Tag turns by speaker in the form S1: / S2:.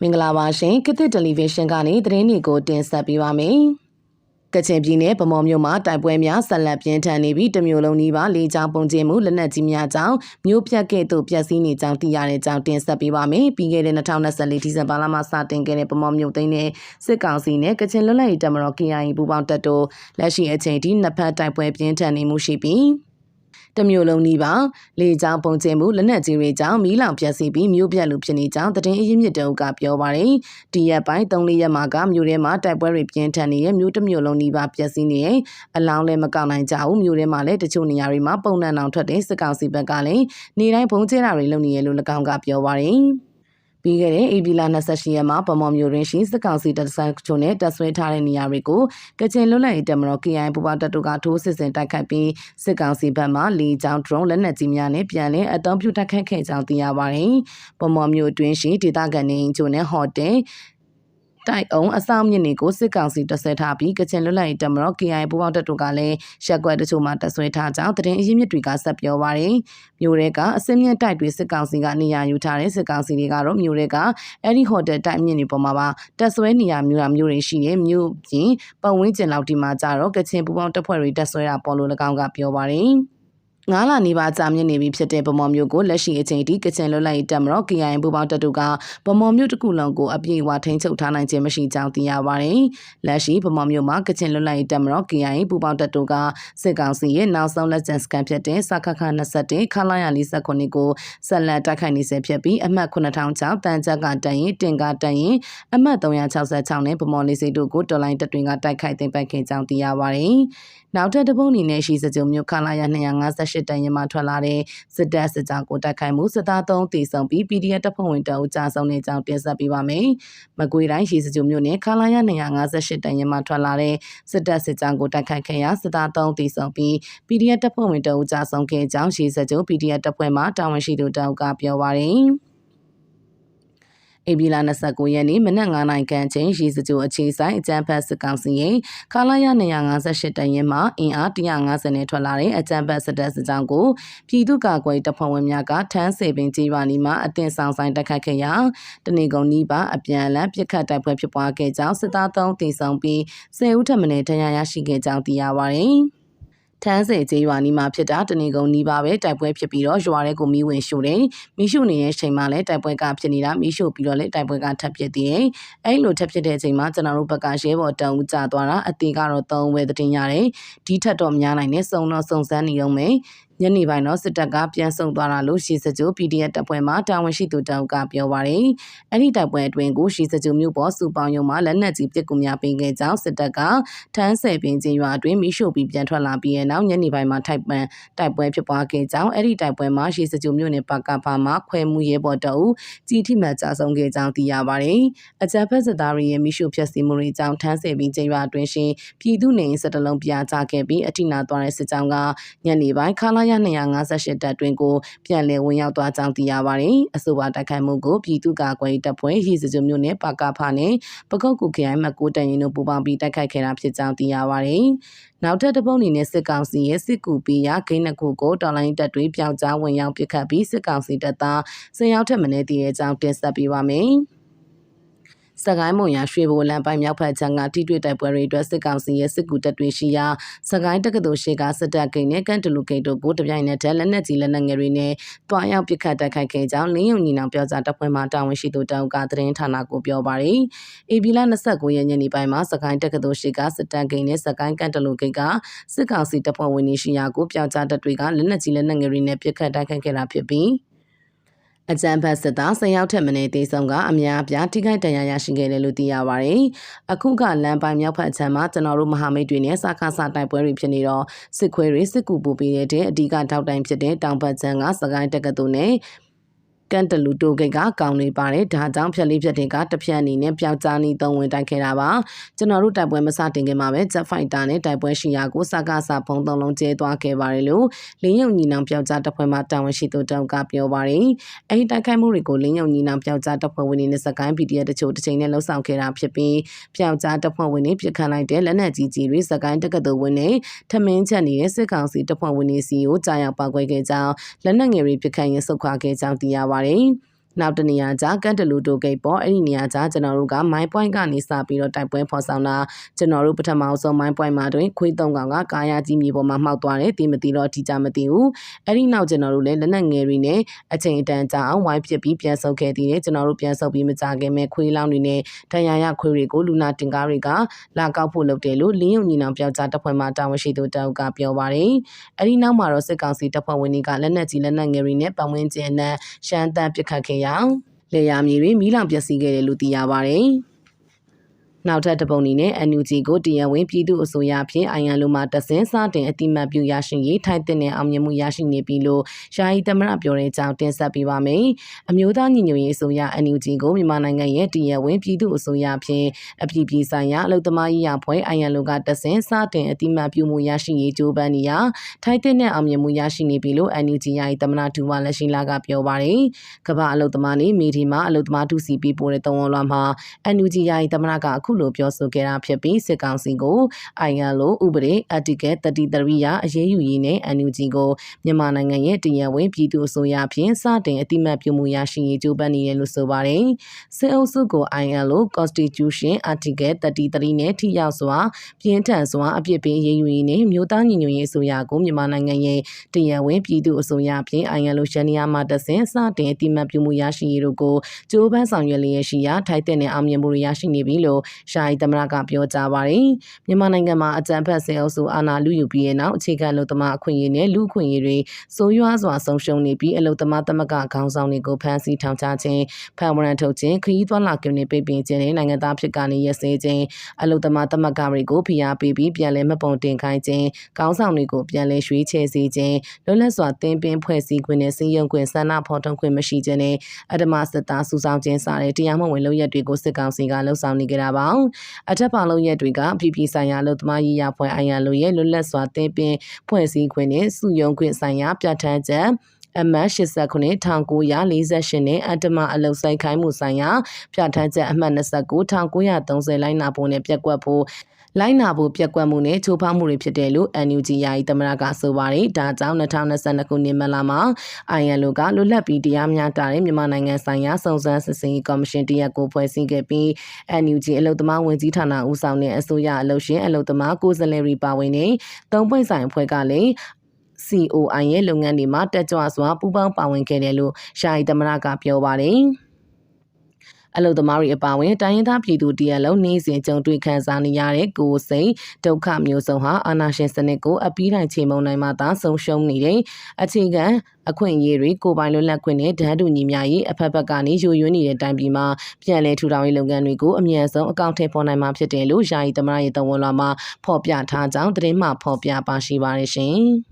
S1: မင်္ဂလာပါရှင်ကသစ်တယ်လီဗီရှင်းကနေသတင်းတွေကိုတင်ဆက်ပေးပါမယ်။ကချင်ပြည်နယ်ဗမော်မြို့မှာတိုက်ပွဲများဆက်လက်ပြင်းထန်နေပြီးတမျိုးလုံးနီးပါးလေကြောင်းပုံကျင်းမှုလက်နက်ကြီးများကြောင့်မြို့ပြက်ကဲ့သို့ပျက်စီးနေကြောင်းသိရတဲ့ကြောင်းတင်ဆက်ပေးပါမယ်။ပြီးခဲ့တဲ့2024ဒီဇင်ဘာလမှာစတင်ခဲ့တဲ့ဗမော်မြို့သိန်းနဲ့စစ်ကောင်စီနဲ့ကချင်လွတ်လပ်ရေးတပ်မတော် KIA ပူးပေါင်းတပ်တို့လက်ရှိအချိန်ထိနှစ်ဖက်တိုက်ပွဲပြင်းထန်နေမှုရှိပြီး တမျိုးလုံးနီးပါလေကြောင်းပုံကျင်းမှုလက်နက်ကြီးတွေကြောင့်မီးလောင်ပျက်စီးပြီးမြို့ပြက်လူဖြစ်နေကြောင်းတရင်အရင်မြစ်တုံကပြောပါတယ်။ဒီရက်ပိုင်း၃လရက်မှာကမြို့ထဲမှာတိုက်ပွဲတွေပြင်းထန်နေတဲ့မြို့တစ်မြို့လုံးနီးပါပျက်စီးနေရင်အလောင်းလည်းမကောက်နိုင်ကြဘူးမြို့ထဲမှာလည်းတချို့နေရာတွေမှာပုံနှံအောင်ထွက်တဲ့စစ်ကောင်စီဘက်ကလည်းနေတိုင်းဘုံကျဲတာတွေလုပ်နေရလို့၎င်းကပြောပါတယ်။ ပြီးခဲ့တဲ့ဧပြီလ28ရက်မှာဗမော်မျိုးရင်းရှိစစ်ကောင်စီတပ်ဆိုင်ချိုနဲ့တပ်ဆွဲထားတဲ့နေရာတွေကိုကချင်လွတ်လပ်ရေးတပ်မတော် KI ပူပါတပ်တို့ကထိုးစစ်ဆင်တိုက်ခိုက်ပြီးစစ်ကောင်စီဘက်မှလေကြောင်း drone လက်နက်ကြီးများနဲ့ပြန်လည်အသုံးပြုတိုက်ခိုက်ခဲ့ကြောင်းသိရပါတယ်။ဗမော်မျိုးအတွင်းရှိဒေသခံနေချိုနဲ့ဟိုတယ် တိုက်အောင်အဆောင်မြင့်တွေကိုစစ်ကောင်စီတပ်ဆွဲထားပြီးကချင်လွတ်လပ်ရေးတပ်မတော် KI ပူးပေါင်းတပ်တို့ကလည်းရက်ကွက်တချို့မှာတပ်ဆွဲထားကြောင်းတရင်အရင်းမြစ်တွေကဆက်ပြောပါရယ်မြို့ရဲကအစင်းမြင့်တိုက်တွေစစ်ကောင်စီကနေရာယူထားတဲ့စစ်ကောင်စီတွေကတော့မြို့ရဲကအဲ့ဒီဟိုတယ်တိုက်မြင့်တွေပေါ်မှာပါတပ်ဆွဲနေရမြို့ရမြို့တွေရှိတဲ့မြို့ပြင်ပတ်ဝန်းကျင်လောက်ဒီမှာကြတော့ကချင်ပူးပေါင်းတပ်ဖွဲ့တွေတပ်ဆွဲတာပေါ်လို့၎င်းကပြောပါရယ် ငါးလနီးပါးကြာမြင့်နေပြီဖြစ်တဲ့ဗမော်မျိုးကိုလက်ရှိအချိန်ထိကချင်လွတ်လပ်ရေးတပ်မတော် KIA ပူပေါင်းတပ်တို့ကဗမော်မျိုးတစ်ခုလုံးကိုအပြည့်အဝထိန်းချုပ်ထားနိုင်ခြင်းမရှိကြောင်းသိရပါတယ်။လက်ရှိဗမော်မျိုးမှာကချင်လွတ်လပ်ရေးတပ်မတော် KIA ပူပေါင်းတပ်တို့ကစစ်ကောင်စီရဲ့နောက်ဆုံးလက်ကျန်စကန်ဖြစ်တဲ့စခခ21ခလာရ49ကိုဆက်လက်တိုက်ခိုက်နေဆဲဖြစ်ပြီးအမှတ်9000တန်ချက်ကတန်ရင်တင်ကားတန်ရင်အမှတ်366နဲ့ဗမော်လေးစိတ်တို့ကိုတော်လိုင်းတပ်တွေကတိုက်ခိုက်သိမ်းပိုက်ခဲ့ကြောင်းသိရပါတယ်။နောက်ထပ်တပုံအနေနဲ့ရှိစကြုံမြို့ခလာရ258တန်ရင်မှထွက်လာတဲ့စစ်တပ်စစ်ကြောကိုတိုက်ခိုက်မှုစစ်သား3တီဆုံပြီး PDF တပ်ဖွဲ့ဝင်တအုပ်ကြာဆုံးနေကြောင်းတင်ဆက်ပေးပါမယ်။မကွေတိုင်းရှိစကြုံမြို့နယ်ခလာရ258တန်ရင်မှထွက်လာတဲ့စစ်တပ်စစ်ကြောကိုတိုက်ခိုက်ခဲ့ရာစစ်သား3တီဆုံပြီး PDF တပ်ဖွဲ့ဝင်တအုပ်ကြာဆုံးခဲ့ကြောင်းရှိစကြုံ PDF တပ်ဖွဲ့မှတာဝန်ရှိသူတအုပ်ကပြောပါရယ်။ ဧပြီလ29ရက်နေ့မနက်9:00နာရီခန့်ချိန်ရီစကြိုအခြေဆိုင်အကြမ်းဖက်စစ်ကောင်စီရဲ့ခလာရ258တရင်မှအင်အား150နဲ့ထွက်လာတဲ့အကြမ်းဖက်စစ်တပ်စစ်ကြောင်းကိုပြည်သူ့ကာကွယ်တပ်ဖွဲ့ဝင်များကထမ်းစေပင်ကြီးပါနီမှာအတင်ဆောင်ဆိုင်တက်ခတ်ခဲ့ရာတနေကုန်နီးပါအပြန်အလှန်ပြစ်ခတ်တိုက်ပွဲဖြစ်ပွားခဲ့ကြောင်းစစ်သား3တင်ဆောင်ပြီး10ဦးထပ်မံဒဏ်ရာရရှိခဲ့ကြောင်းသိရပါတယ်။ ထန်းစေကျေးရွာနီးမှာဖြစ်တာတနေကုန်နီးပါပဲတိုက်ပွဲဖြစ်ပြီးတော့ရွာထဲကိုမီးဝင်ရှို့တယ်မီးရှို့နေတဲ့အချိန်မှာလည်းတိုက်ပွဲကဖြစ်နေတာမီးရှို့ပြီးတော့လည်းတိုက်ပွဲကထပ်ဖြစ်သေးတယ်အဲ့လိုထပ်ဖြစ်တဲ့အချိန်မှာကျွန်တော်တို့ဘက်ကရဲဘော်တအုပ်ကြသွားတာအသေးကတော့သုံးဝဲတင်ရတယ်ဒီထက်တော့များနိုင်တယ်စုံတော့စုံစမ်းနေအောင်မယ် ညနေပိုင်းတော့စစ်တပ်ကပြန်ဆုံသွားတာလို့ရှီစကြို PDF တပ်ဖွဲ့မှတာဝန်ရှိသူတအုပ်ကပြောပါရယ်အဲ့ဒီတပ်ပွဲအတွင်းကိုရှီစကြိုမြို့ပေါ်စုပေါင်းရုံမှာလက်နက်ကြီးပစ်ကူများပေးခဲ့ကြောင်းစစ်တပ်ကထန်းဆယ်ပင်ချင်းရွာအတွင်းမိရှို့ပြီးပြန်ထွက်လာပြီးတဲ့နောက်ညနေပိုင်းမှာထိုက်ပန်တိုက်ပွဲဖြစ်ပွားခဲ့ကြောင်းအဲ့ဒီတိုက်ပွဲမှာရှီစကြိုမြို့နယ်ပကဖာမှာခွဲမှုရဲဘော်တအုပ်ကြီးထိမှန်ကြာဆုံးခဲ့ကြောင်းသိရပါရယ်အကြမ်းဖက်စစ်သားတွေရဲ့မိရှို့ဖျက်ဆီးမှုတွေကြောင့်ထန်းဆယ်ပင်ချင်းရွာအတွင်းရှင်ပြည်သူနေစတလုံးပြာချခဲ့ပြီးအထိနာသွားတဲ့စစ်ကြောင်းကညနေပိုင်းခလာရ258တပ်တွင်ကိုပြန်လည်ဝင်ရောက်သွားကြောင်းသိရပါတယ်။အဆိုပါတိုက်ခိုက်မှုကိုပြည်သူ့ကာကွယ်တပ်ဖွဲ့ဟီစကြုံမြို့နယ်ပါကဖာနဲ့ပကုတ်ကူခရိုင်မှကိုတန်ရင်တို့ပူးပေါင်းပြီးတိုက်ခိုက်ခဲ့တာဖြစ်ကြောင်းသိရပါတယ်။နောက်ထပ်တပုံအနေနဲ့စစ်ကောင်စီရဲ့စစ်ကူပေးရာဂိမ်းနှစ်ခုကိုတော်လိုင်းတပ်တွေပြောင်းကြားဝင်ရောက်ပစ်ခတ်ပြီးစစ်ကောင်စီတပ်သားဆင်ရောက်ထက်မင်းတည်ရဲ့အကြောင်းတင်ဆက်ပေးပါမယ်။ စကိုင်းမုံရရွှေဘိုလမ်းပိုင်းမြောက်ဖက်ခြမ်းကထိတွေ့တိုက်ပွဲတွေအတွက်စစ်ကောင်စီရဲ့စစ်ကူတပ်တွေရှိရာစကိုင်းတက္ကသိုလ်ရှိကစစ်တပ်ကိန်းနဲ့ကန်တလူကိန်းတို့ကိုတပြိုင်နက်တည်းလက်နက်ကြီးလက်နက်ငယ်တွေနဲ့တွားရောက်ပစ်ခတ်တိုက်ခိုက်ခဲ့ကြောင်းလင်းယုံညီနောင်ပြောကြားတပ်ဖွဲ့မှတာဝန်ရှိသူတောင်ကသတင်းဌာနကိုပြောပါရယ်။ AB လ29ရက်ညနေပိုင်းမှာစကိုင်းတက္ကသိုလ်ရှိကစစ်တပ်ကိန်းနဲ့စကိုင်းကန်တလူကိန်းကစစ်ကောင်စီတပ်ဖွဲ့ဝင်တွေရှိရာကိုပြောကြားတပ်တွေကလက်နက်ကြီးလက်နက်ငယ်တွေနဲ့ပစ်ခတ်တိုက်ခိုက်ခဲ့တာဖြစ်ပြီး အကြံဖတ်စစ်သားဆယ်ယောက်ထက်မနည်းတေဆုံးကအများအပြားထိခိုက်ဒဏ်ရာရရှိခဲ့တယ်လို့သိရပါတယ်။အခုကလမ်းပိုင်းမြောက်ဖက်ခြမ်းမှာကျွန်တော်တို့မဟာမိတ်တွေနဲ့စကားစတိုက်ပွဲတွေဖြစ်နေတော့စစ်ခွေးတွေစစ်ကူပူပေးတဲ့အဓိကထောက်တိုင်ဖြစ်တဲ့တောင်ဘက်ခြမ်းကစကိုင်းတက္ကသိုလ်နဲ့ ကန်တလူတိုဂိတ်ကကောင်းနေပါတယ်ဒါကြောင့်ဖြက်လေးဖြက်တွေကတဖြက်အနေနဲ့ပျောက်ကြားနေသုံးဝင်တိုက်ခဲ့တာပါကျွန်တော်တို့တိုက်ပွဲမစတင်ခင်မှာပဲ Jet Fighter နဲ့တိုက်ပွဲရှိရာကိုစကားစဖုံးသုံးလုံးကျဲသွားခဲ့ပါတယ်လို့လင်းယုံညီနောင်ပျောက်ကြားတပ်ဖွဲ့မှတာဝန်ရှိသူတောက်ကပြောပါတယ်အဲဒီတိုက်ခိုက်မှုတွေကိုလင်းယုံညီနောင်ပျောက်ကြားတပ်ဖွဲ့ဝင်တွေနဲ့စကိုင်း PDF တချို့တစ်ချိန်နဲ့လှုပ်ဆောင်ခဲ့တာဖြစ်ပြီးပျောက်ကြားတပ်ဖွဲ့ဝင်တွေပြစ်ခတ်လိုက်တဲ့လက်နက်ကြီးကြီးတွေစကိုင်းတက္ကသိုလ်ဝင်တွေထမင်းချက်နေတဲ့စစ်ကောင်စီတပ်ဖွဲ့ဝင်တွေစီကိုကြားရောက်ပောက်ကွဲခဲ့ကြောင်းလက်နက်ငယ်တွေပြစ်ခတ်ရင်းဆုတ်ခွာခဲ့ကြောင်းသိရပါတယ် နောက်တနေရာကျကန်တလူတိုဂိတ်ပေါ်အဲ့ဒီနေရာကျကျွန်တော်တို့က my point ကနေစပြီးတော့တိုက်ပွဲဖော်ဆောင်တာကျွန်တော်တို့ပထမဆုံး my point မှာတွင်ခွေးသုံးကောင်ကကာယာကြီးမြေပေါ်မှာမှောက်သွားတယ်ဒီမသိတော့အထီးကြမသိဘူးအဲ့ဒီနောက်ကျွန်တော်တို့လည်းလက်နက်ငယ်တွေနဲ့အချိန်အတန်ကြာအောင်ဝိုင်းပစ်ပြီးပြန်ဆုတ်ခဲ့သေးတယ်ကျွန်တော်တို့ပြန်ဆုတ်ပြီးမကြခင်မဲ့ခွေးလောင်းတွေနဲ့တန်ရာရခွေးတွေကိုလူနာတင်ကားတွေကလာကောက်ဖို့လုပ်တယ်လို့လင်းယုံညီနောင်ပြောက်ကြားတပ်ဖွဲ့မှတာဝန်ရှိသူတောက်ကပြောပါတယ်အဲ့ဒီနောက်မှာတော့စစ်ကောင်စီတပ်ဖွဲ့ဝင်တွေကလက်နက်ကြီးလက်နက်ငယ်တွေနဲ့ပတ်ဝန်းကျင်နဲ့ရှမ်းတမ်းပစ်ခတ်ခဲ့ရအောင်လေယာမြေတွေမီးလောင်ပျက်စီးခဲ့တယ်လို့သိရပါတယ်။ နောက်ထပ်တပုံအနေနဲ့ NUG ကိုတရားဝင်ပြည်သူအစိုးရဖြင့်အိုင်ယံလိုမှာတဆင်းစတင်အတိမတ်ပြုရရှိရေးထိုက်တဲ့အောင်မြင်မှုရရှိနေပြီလို့ယာယီသမရပြောတဲ့အကြောင်းတင်ဆက်ပေးပါမယ်။အမျိုးသားညီညွတ်ရေးအစိုးရ NUG ကိုမြန်မာနိုင်ငံရဲ့တရားဝင်ပြည်သူအစိုးရဖြင့်အပြည်ပြည်ဆိုင်ရာအလုပ်သမားရေးရာဖွဲ့အိုင်ယံလိုကတဆင်းစတင်အတိမတ်ပြုမှုရရှိရေးကြိုးပမ်းနေရာထိုက်တဲ့အောင်မြင်မှုရရှိနေပြီလို့ NUG ယာယီသမရဒူဝါလက်ရှိလာကပြောပါတယ်။ကမ္ဘာအလုပ်သမားနေမိဒီမှာအလုပ်သမားထုစီပေးပို့တဲ့တုံးဝလွှမ်းမှာ NUG ယာယီသမရကအခုလိုပြောဆိုခဲ့တာဖြစ်ပြီးစစ်ကောင်စီကို ILO ဥပဒေ Article 33ရအရေးယူရေးနဲ့ NUG ကိုမြန်မာနိုင်ငံရဲ့တရားဝင်ပြည်သူအစိုးရဖြင့်စတင်အတိမတ်ပြုမှုရရှိရေးကြိုးပမ်းနေတယ်လို့ဆိုပါတယ်။စစ်အုပ်စုကို ILO Constitution Article 33နဲ့ထိရောက်စွာပြင်းထန်စွာအပြစ်ပေးရေးယူရေးနဲ့မြို့သားညီညွတ်ရေးအစိုးရကိုမြန်မာနိုင်ငံရဲ့တရားဝင်ပြည်သူအစိုးရဖြင့် ILO ရှန်နီယာမှာတဆင်စတင်အတိမတ်ပြုမှုရရှိရေးတို့ကိုကြိုးပမ်းဆောင်ရွက်လျက်ရှိရာထိုက်တဲ့အောင်မြင်မှုရရှိနေပြီလို့ရှာယီသမရကပြောကြားပါတယ်။မြန်မာနိုင်ငံမှာအကြမ်းဖက်ဆဲအုပ်စုအာဏာလုယူပြီးတဲ့နောက်အခြေခံလူသမားအခွင့်အရေးနဲ့လူအခွင့်အရေးတွေစိုးရွားစွာဆုံးရှုံးနေပြီးအလုသမားသမဂ္ဂခေါင်းဆောင်တွေကိုဖမ်းဆီးထောင်ချခြင်းဖမ်းဝရမ်းထုတ်ခြင်းခရီးသွားလာခွင့်တွေပိတ်ပင်ခြင်းနဲ့နိုင်ငံသားဖြစ်ကနေရစဲခြင်းအလုသမားသမဂ္ဂတွေကိုဖိအားပေးပြီးပြန်လည်မပုံတင်ခိုင်းခြင်းခေါင်းဆောင်တွေကိုပြန်လည်ရွှေ့ချယ်စေခြင်းလွတ်လပ်စွာတင်ပင်ဖွဲ့စည်းခွင့်နဲ့စည်းရုံးခွင့်ဆန္ဒဖော်ထုတ်ခွင့်မရှိခြင်းနဲ့အဓမ္မစစ်သားစုဆောင်ခြင်းစတဲ့တရားမဝင်လုပ်ရက်တွေကိုစစ်ကောင်စီကလှုံ့ဆော်နေကြတာပါအထက်ပါလုံးရက်တွေကပြည်ပြည်ဆိုင်ရာလူသမားရေးရာဖွဲ့အိုင်ယံလိုရဲ့လွတ်လပ်စွာတင်ပင်ဖွဲ့စည်းခွင့်နဲ့စုယုံခွင့်ဆိုင်ရာပြဋ္ဌာန်းချက်အမှတ်89 1948နဲ့အတ္တမအလုတ်ဆိုင်ခိုင်းမှုဆိုင်ရာပြဋ္ဌာန်းချက်အမှတ်29 1930လိုင်းနာဖို့နဲ့ပြက်ကွက်ဖို့ လိုက်နာဖို့ပြက်ကွက်မှုနဲ့ချိုးဖောက်မှုတွေဖြစ်တယ်လို့ NUG ယာယီသမရကဆိုပါတယ်။ဒါကြောင့်2022ခုနှစ်မလမှာ ILO ကလွတ်လပ်ပြီးတရားမျှတတဲ့မြန်မာနိုင်ငံဆိုင်ရာစုံစမ်းစစ်ဆေးကော်မရှင်တရက်ကိုဖွဲ့စည်းခဲ့ပြီး NUG အလုပ်သမားဝန်ကြီးဌာနဦးဆောင်တဲ့အစိုးရအလုပ်ရှင်အလုပ်သမားကိုယ်စားလှယ်တွေပါဝင်တဲ့သုံးပွင့်ဆိုင်အဖွဲ့ကလည်း COI ရဲ့လုပ်ငန်းတွေမှာတက်ကြွစွာပူးပေါင်းပါဝင်ခဲ့တယ်လို့ရှာယီသမရကပြောပါတယ်။ အလုသမားတွေအပါအဝင်တိုင်းရင်းသားပြည်သူတရက်လုံးနေစဉ်ကြုံတွေ့ခံစားနေရတဲ့ကိုယ်စိတ်ဒုက္ခမျိုးစုံဟာအာနာရှင်စနစ်ကိုအပီးတိုင်းချိန်မုံနိုင်မှသာဆုံးရှုံးနေတဲ့အခြေခံအခွင့်အရေးတွေကိုပိုင်လွတ်လပ်ခွင့်နဲ့ဓာတ်တူညီမျှရေးအဖက်ဖက်ကနေယိုယွင်းနေတဲ့တိုင်ပြည်မှာပြည်လဲထူထောင်ရေးလုပ်ငန်းတွေကိုအမြန်ဆုံးအကောင့်ထဲပေါ်နိုင်မှာဖြစ်တယ်လို့ယာယီသမရရဲ့တဝန်လာမှာဖော်ပြထားကြောင်းသတင်းမှဖော်ပြပါရှိပါတယ်ရှင်။